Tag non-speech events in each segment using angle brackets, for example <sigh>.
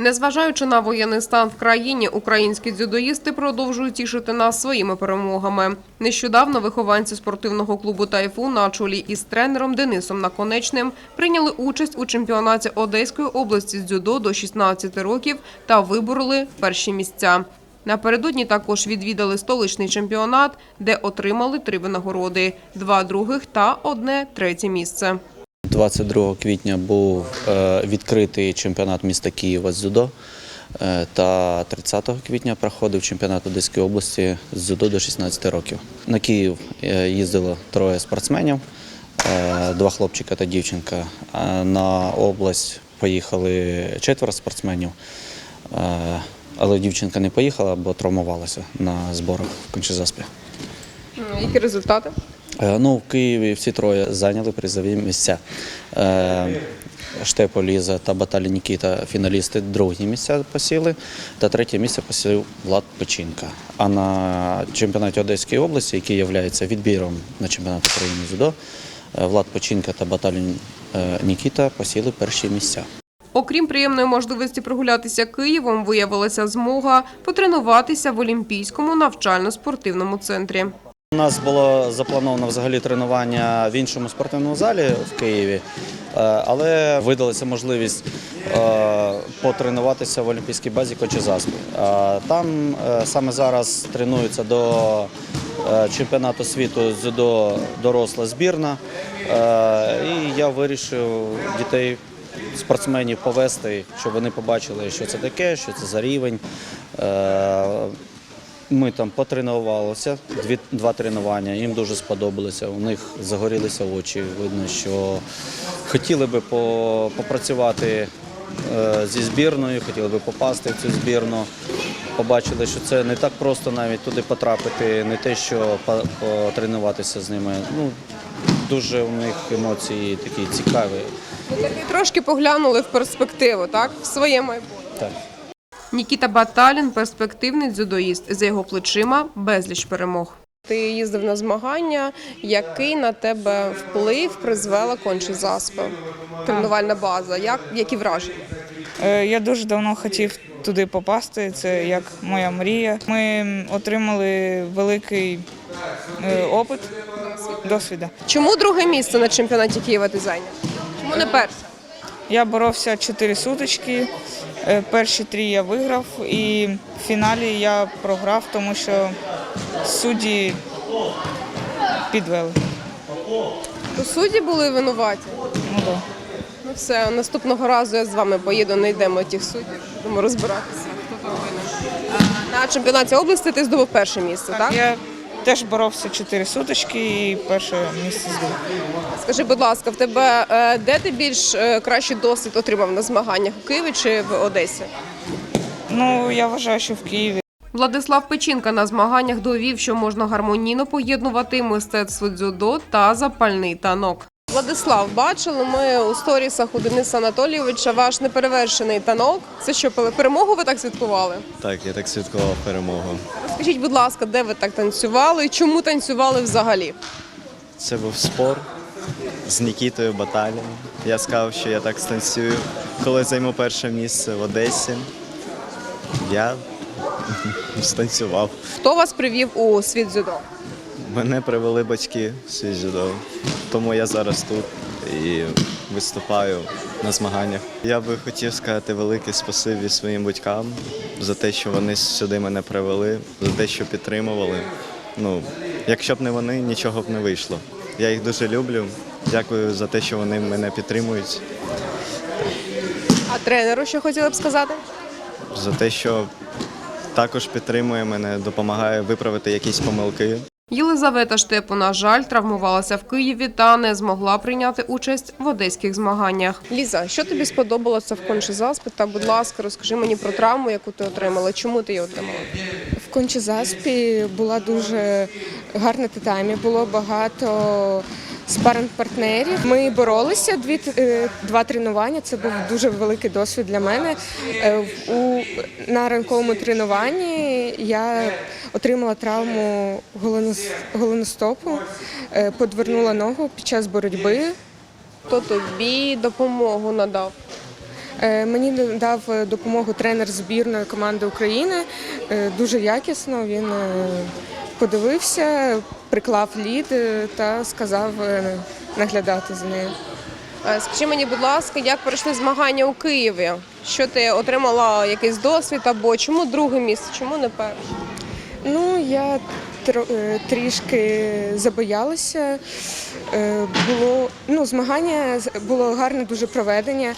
Незважаючи на воєнний стан в країні, українські дзюдоїсти продовжують тішити нас своїми перемогами. Нещодавно вихованці спортивного клубу «Тайфу» на чолі із тренером Денисом Наконечним прийняли участь у чемпіонаті Одеської області з дзюдо до 16 років та вибороли перші місця. Напередодні також відвідали столичний чемпіонат, де отримали три винагороди – два других та одне третє місце. 22 квітня був е, відкритий чемпіонат міста Києва з дзюдо. е, Та 30 квітня проходив чемпіонат Одеської області з дзюдо до 16 років. На Київ е, їздило троє спортсменів, два хлопчика та дівчинка. На область поїхали четверо спортсменів, але дівчинка не поїхала, бо травмувалася на зборах в Кончезаспі. Які результати? Е, Ну, в Києві всі троє зайняли призові місця. Е, Штепо Ліза та Баталі Нікіта фіналісти другі місця посіли, та третє місце посів Влад Печінка. А на чемпіонаті Одеської області, який є відбіром на чемпіонат України з дзюдо, е, Влад Печінка та Баталі е, Нікіта посіли перші місця. Окрім приємної можливості прогулятися Києвом, виявилася змога потренуватися в Олімпійському навчально-спортивному центрі. У нас було заплановано взагалі тренування в іншому спортивному залі в Києві, е, але видалася можливість е, потренуватися в Олімпійській базі Кочезаспи. Е, Там саме зараз тренуються до чемпіонату світу з дзюдо доросла збірна. І я вирішив дітей. Спортсменів повести, щоб вони побачили, що це таке, що це за рівень. Ми там потренувалися, дві, два тренування, їм дуже сподобалося. У них загорілися очі. Видно, що хотіли би по, попрацювати е, зі збірною, хотіли би попасти в цю збірну. Побачили, що це не так просто навіть туди потрапити, не те, що потренуватися з ними. Ну, дуже у них емоції такі цікаві. Таки трошки поглянули в перспективу, так? В своє майбутнє. Так. Нікіта Баталін – перспективний дзюдоїст. За його плечима безліч перемог. Ти їздив на змагання. Який на тебе вплив призвела конче заспа? Тренувальна база. Як, які враження? Е, Я дуже давно хотів туди попасти. Це як моя мрія. Ми отримали великий е, опит досвіду. Чому друге місце на чемпіонаті Києва ти зайняв? Чому не перше? Я боровся чотири сутички. е, Перші три я виграв, і в фіналі я програв, тому що судді підвели. То судді були винуваті. Ну, да. Ну все, наступного разу я з вами поїду, знайдемо тих суддів, будемо розбиратися. Хто там винен. На чемпіонаті області ти здобув перше місце, так? Я теж боровся чотири сутички і перше місце здобув. Скажи, будь ласка, в тебе е, де ти більш е, кращий досвід отримав на змаганнях у Києві чи в Одесі? Ну, я вважаю, що в Києві. Владислав Печінка на змаганнях довів, що можна гармонійно поєднувати мистецтво дзюдо та запальний танок. Владислав, бачили ми у сторісах у Дениса Анатолійовича ваш неперевершений танок. Це що, перемогу ви так святкували? Так, я так святкував перемогу. Розкажіть, будь ласка, де ви так танцювали і чому танцювали взагалі? Це був спор з Нікітою Баталіном. Я сказав, що я так станцюю. Коли займу перше місце в Одесі, я <laughs> станцював. Хто вас привів у світ дзюдо? Мене привели батьки свій дзюдо, тому я зараз тут і виступаю на змаганнях. Я би хотів сказати велике спасибі своїм батькам за те, що вони сюди мене привели, за те, що підтримували. Ну, якщо б не вони, нічого б не вийшло. Я їх дуже люблю. Дякую за те, що вони мене підтримують, А тренеру що хотіли б сказати? за те, що також підтримує мене, допомагає виправити якісь помилки. Єлизавета Штепу, на жаль, травмувалася в Києві та не змогла прийняти участь в одеських змаганнях. Ліза, що тобі сподобалося в кончезаспі? Та, будь ласка, розкажи мені про травму, яку ти отримала. Чому ти її отримала? В Кончезаспі була дуже гарна татамі, було багато спаринг-партнерів. Ми боролися дві е, два тренування. Це був дуже великий досвід для мене. Е, У на ранковому тренуванні я отримала травму голенос- голеностопу, е, подвернула ногу під час боротьби. Хто тобі допомогу надав? Е, Мені дав е, допомогу тренер збірної команди України. Е, Дуже якісно він подивився, приклав лід та сказав наглядати за нею. Скажи мені, будь ласка, як пройшли змагання у Києві? Що ти отримала якийсь досвід або чому друге місце, чому не перше? Ну, я трішки забоялася. Було ну, змагання було гарне дуже проведення.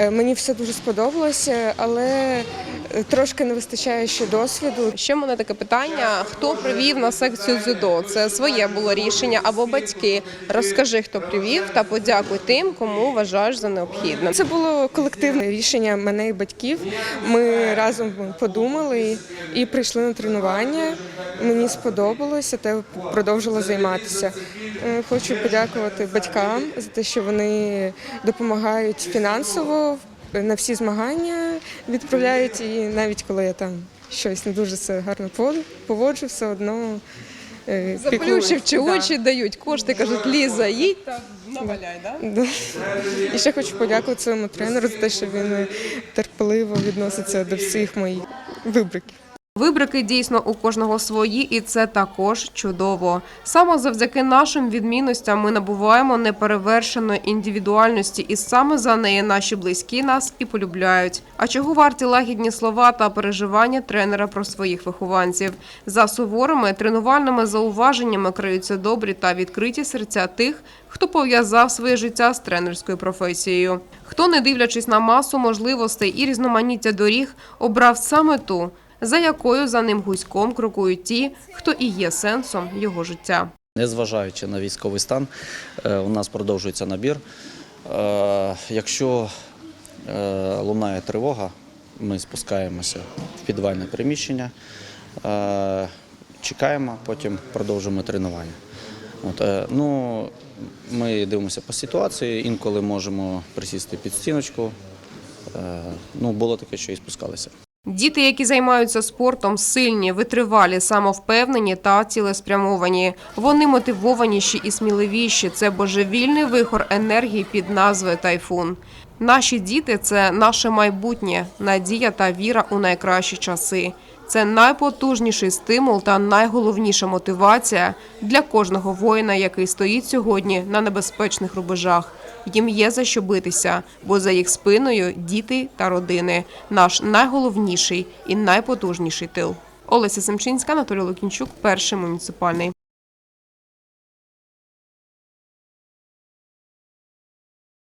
Е, Мені все дуже сподобалося, але е, трошки не вистачає ще досвіду. Ще в мене таке питання: хто привів на секцію дзюдо? Це своє було рішення або батьки. Розкажи, хто привів, та подякуй тим, кому вважаєш за необхідне. Це було колективне рішення мене і батьків. Ми разом подумали і прийшли на тренування. Мені сподобалося, та продовжила займатися. Е, Хочу подякувати батькам за те, що вони допомагають фінансово на всі змагання відправляють. І навіть коли я там щось не дуже це гарно поводжу- все одно. е, Заплющивши очі, дають кошти, кажуть, Ліза, їдь та наваляй, да? Да. І ще хочу подякувати своєму тренеру за те, що він терпеливо відноситься до всіх моїх вибриків. Вибрики дійсно у кожного свої, і це також чудово. Саме завдяки нашим відмінностям ми набуваємо неперевершеної індивідуальності, і саме за неї наші близькі нас і полюбляють. А чого варті лагідні слова та переживання тренера про своїх вихованців? За суворими тренувальними зауваженнями криються добрі та відкриті серця тих, хто пов'язав своє життя з тренерською професією. Хто, не дивлячись на масу можливостей і різноманіття доріг, обрав саме ту, за якою за ним гуськом крокують ті, хто і є сенсом його життя. Незважаючи на військовий стан, е, у нас продовжується набір. Е, Якщо е, лунає тривога, ми спускаємося в підвальне приміщення, чекаємо, потім продовжуємо тренування. От, ну, ми дивимося по ситуації, інколи можемо присісти під стіночку. Ну, було таке, що і спускалися. Діти, які займаються спортом, сильні, витривалі, самовпевнені та цілеспрямовані. Вони мотивованіші і сміливіші. Це божевільний вихор енергії під назвою Тайфун. Наші діти це наше майбутнє, надія та віра у найкращі часи. Це найпотужніший стимул та найголовніша мотивація для кожного воїна, який стоїть сьогодні на небезпечних рубежах. Їм є за що битися, бо за їх спиною діти та родини наш найголовніший і найпотужніший тил. Олеся Семчинська, Анатолій Лукінчук, перший муніципальний.